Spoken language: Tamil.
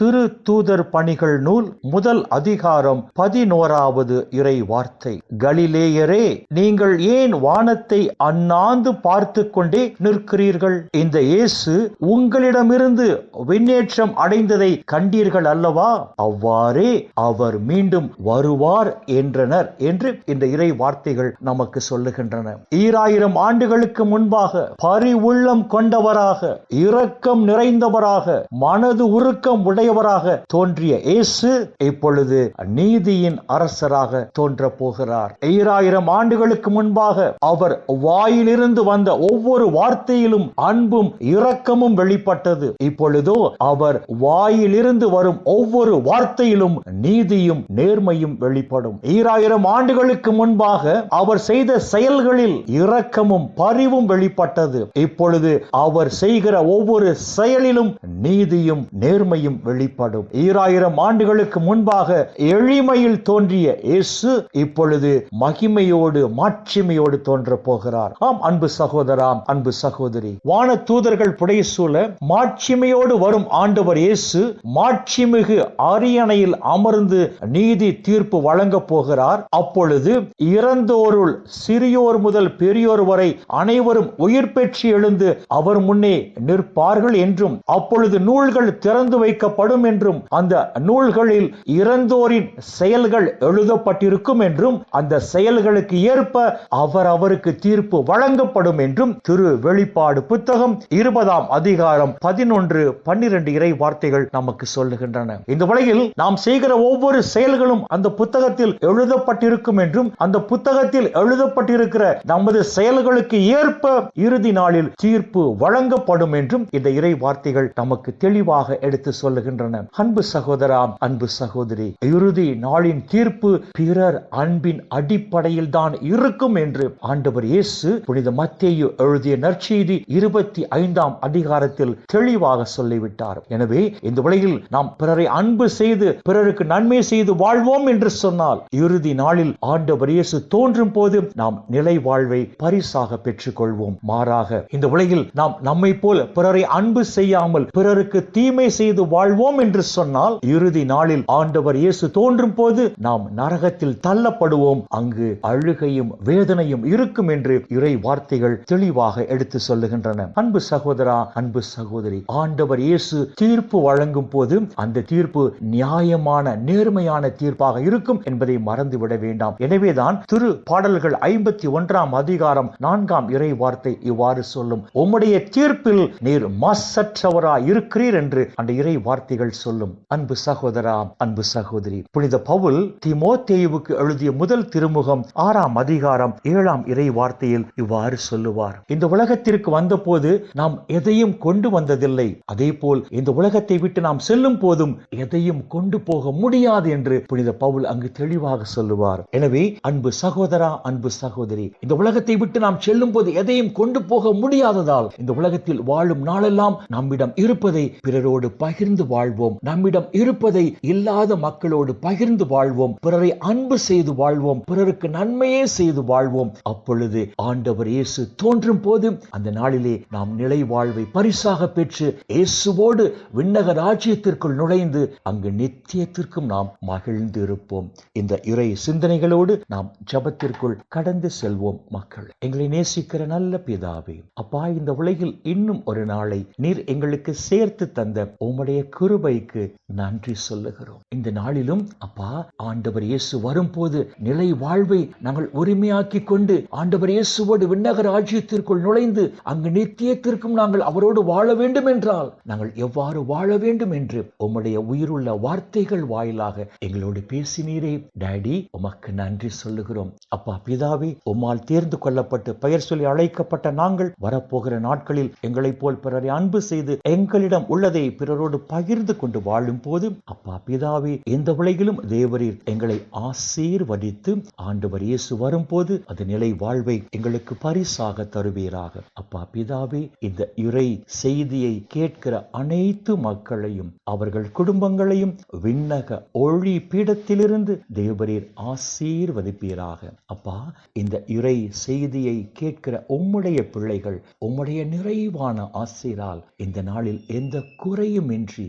திரு தூதர் பணிகள் நூல் முதல் அதிகாரம் பதினோராவது இறை வார்த்தை கலிலேயரே நீங்கள் ஏன் வானத்தை அண்ணாந்து பார்த்து கொண்டே நிற்கிறீர்கள்? இந்த இயேசு உங்களிடமிருந்து விண்ணேற்றம் அடைந்ததை கண்டீர்கள் அல்லவா? அவ்வாறே அவர் மீண்டும் வருவார் என்றனர் என்று இந்த இறை வார்த்தைகள் நமக்கு சொல்லுகின்றன. ஈராயிரம் ஆண்டுகளுக்கு முன்பாக பரிவுள்ளம் கொண்டவராக இரக்கம் நிறைந்தவராக மனது உருக்கம் உடையவராக தோன்றிய இயேசு இப்பொழுது நீதியின் அரசராக தோன்ற போகிறார் ஈராயிரம் ஆண்டுகளுக்கு முன்பாக அவர் வாயிலிருந்து வந்த ஒவ்வொரு வார்த்தையிலும் அன்பும் இரக்கமும் வெளிப்பட்டது. இப்பொழுதோ அவர் வாயிலிருந்து வரும் ஒவ்வொரு வார்த்தையிலும் நீதியும் நேர்மையும் வெளிப்படும். ஈராயிரம் ஆண்டுகளுக்கு முன்பாக அவர் செய்த செயல்களில் இரக்கமும் பரிவும் வெளிப்பட்டது. இப்பொழுது அவர் செய்கிற ஒவ்வொரு செயலிலும் நீதியும் நேர்மையும் வெளி வெளிப்படும். ஈராயிரம் ஆண்டுகளுக்கு முன்பாக எளிமையில் தோன்றிய இயேசு இப்பொழுது மகிமையோடு மாட்சிமையோடு தோன்ற போகிறார். ஆம் அன்பு சகோதராம் அன்பு சகோதரி. வான தூதர்கள் புடைசூழ மாட்சிமையோடு வரும் ஆண்டவர் இயேசு மாட்சிமிகு அரியணையில் அமர்ந்து நீதி தீர்ப்பு வழங்க போகிறார். அப்பொழுது இறந்தோருள் சிறியோர் முதல் பெரியோர் வரை அனைவரும் உயிர் பெற்று எழுந்து அவர் முன்னே நிற்பார்கள் என்றும் அப்பொழுது நூல்கள் திறந்து வைக்கப்படும் என்றும் அந்த நூல்களில் இறந்தோரின் செயல்கள் எழுதப்பட்டிருக்கும் என்றும் அந்த செயல்களுக்கு ஏற்ப அவர் அவருக்கு தீர்ப்பு வழங்கப்படும் என்றும் திரு வெளிப்பாடு புத்தகம் இருபதாம் அதிகாரம் பதினொன்று பன்னிரண்டு இறை வார்த்தைகள் நமக்கு சொல்லுகின்றன. இந்த உலகில் நாம் செய்கிற ஒவ்வொரு செயல்களும் அந்த புத்தகத்தில் எழுதப்பட்டிருக்கும் என்றும் அந்த புத்தகத்தில் எழுதப்பட்டிருக்கிற நமது செயல்களுக்கு ஏற்ப இறுதி நாளில் தீர்ப்பு வழங்கப்படும் என்றும் இந்த இறை வார்த்தைகள் நமக்கு தெளிவாக எடுத்து சொல்லுகின்றன. அன்பு சகோதரா அன்பு சகோதரி இறுதி நாளின் தீர்ப்பு பிறர் அன்பின் அடிப்படையில் தான் இருக்கும் என்று ஆண்டவர் இயேசு புனித மத்தேயு எழுதிய நற்செய்தி இருபத்தி ஐந்தாம் அதிகாரத்தில் தெளிவாக சொல்லிவிட்டார். எனவே இந்த உலகில் நாம் பிறரை அன்பு செய்து பிறருக்கு நன்மை செய்து வாழ்வோம் என்று சொன்னால் இறுதி நாளில் ஆண்டவர் இயேசு தோன்றும் போது நாம் நிலை வாழ்வை பரிசாக பெற்றுக் கொள்வோம் மாறாக இந்த உலகில் நாம் நம்மை போல் பிறரை அன்பு செய்யாமல் பிறருக்கு தீமை செய்து வாழ்வோம் என்று சொன்னால் இறுதி நாளில் ஆண்டவர் இயேசு தோன்றும் போது நாம் நரகத்தில் தள்ளப்படுவோம். அங்கு அழுகையும் வேதனையும் இருக்கும் என்று இறை வார்த்தைகள் தெளிவாக எடுத்து சொல்லுகின்றன. அன்பு சகோதரா அன்பு சகோதரி ஆண்டவர் இயேசு தீர்ப்பு வழங்கும் போது அந்த தீர்ப்பு நியாயமான நேர்மையான தீர்ப்பாக இருக்கும் என்பதை மறந்துவிட வேண்டாம். எனவேதான் திரு பாடல்கள் ஐம்பத்தி ஒன்றாம் அதிகாரம் நான்காம் இறை வார்த்தை இவ்வாறு சொல்லும். உம்முடைய தீர்ப்பில் நீர் மாசற்றவரா இருக்கிறீர் என்று அந்த இறை வார்த்தை வார்த்தைகள் சொல்லும். அன்பு சகோதரா அன்பு சகோதரி. புனித பவுல் திமோத்தேயுவுக்கு எழுதிய முதல் திருமுகம் ஆறாம் அதிகாரம் ஏழாம் இறை வார்த்தையில் இவ்வாறு சொல்லுவார். இந்த உலகத்திற்கு வந்தபோது நாம் எதையும் கொண்டு வந்ததில்லை. அதே போல் இந்த உலகத்தை விட்டு நாம் செல்லும் போதும் எதையும் கொண்டு போக முடியாது என்று புனித பவுல் அங்கு தெளிவாக சொல்லுவார். எனவே அன்பு சகோதரா அன்பு சகோதரி இந்த உலகத்தை விட்டு நாம் செல்லும் போது எதையும் கொண்டு போக முடியாததால் இந்த உலகத்தில் வாழும் நாளெல்லாம் நம்மிடம் இருப்பதை பிறரோடு பகிர்ந்து வாழ வாழ்வோம். நம்மிடம் இருப்பதை இல்லாத மக்களோடு பகிர்ந்து வாழ்வோம். பிறரை அன்பு செய்து வாழ்வோம். பிறருக்கு நன்மையே செய்து வாழ்வோம். அப்பொழுது ஆண்டவர் இயேசு தோன்றும் போது அந்த நாளிலே நாம் நிலை வாழ்வை பரிசாக பெற்று இயேசுவோடு விண்ணக ராஜ்யத்திற்குள் நுழைந்து அங்கு நித்தியத்திற்கும் நாம் மகிழ்ந்து இருப்போம். இந்த இறை சிந்தனைகளோடு நாம் ஜபத்திற்குள் கடந்து செல்வோம் மக்கள். எங்களை நேசிக்கிற நல்ல பிதாவே அப்பா இந்த உலகில் இன்னும் ஒரு நாளை நீர் எங்களுக்கு சேர்த்து தந்த உம்முடைய கிருபைக்கு நன்றி சொல்லுகிறோம். இந்த நாளிலும் அப்பா ஆண்டவர் இயேசு வரும்போது நிலை வாழ்வை நாங்கள் உரிமையாக்கி கொண்டு ஆண்டவர் இயேசுவோடு விண்ணக ஆட்சியத்திற்குள் நுழைந்து அங்கு நித்தியத்திற்கும் நாங்கள் அவரோடு வாழ வேண்டும் என்றால் நாங்கள் எவ்வாறு வாழ வேண்டும் என்று உம்முடைய உயிருள்ள வார்த்தைகள் வாயிலாக எங்களோடு பேசினீரே. டேடி உமக்கு நன்றி சொல்லுகிறோம். அப்பா பிதாவே உம்மால் தேர்ந்து கொள்ளப்பட்டு பெயர் சொல்லி அழைக்கப்பட்ட நாங்கள் வரப்போகிற நாட்களில் எங்களைப் போல் பிறரை அன்பு செய்து எங்களிடம் உள்ளதை பிறரோடு பகிர் பகிர்ந்து கொண்டு வாழும் போது அப்பா பிதாவே எந்த உலகிலும் தேவரீர் எங்களை ஆசீர்வதித்து ஆண்டவர் இயேசு வரும்போது அது நிலை வாழ்வை எங்களுக்கு பரிசாக தருவீராக. அப்பா பிதாவே இந்த இறை செய்தியை கேட்கிற அனைத்து மக்களையும் அவர்கள் குடும்பங்களையும் விண்ணக ஒளி பீடத்திலிருந்து தேவரீர் ஆசீர்வதிப்பீராக. அப்பா இந்த இறை செய்தியை கேட்கிற உம்முடைய பிள்ளைகள் உம்முடைய நிறைவான ஆசிரால் இந்த நாளில் எந்த குறையும் இன்றி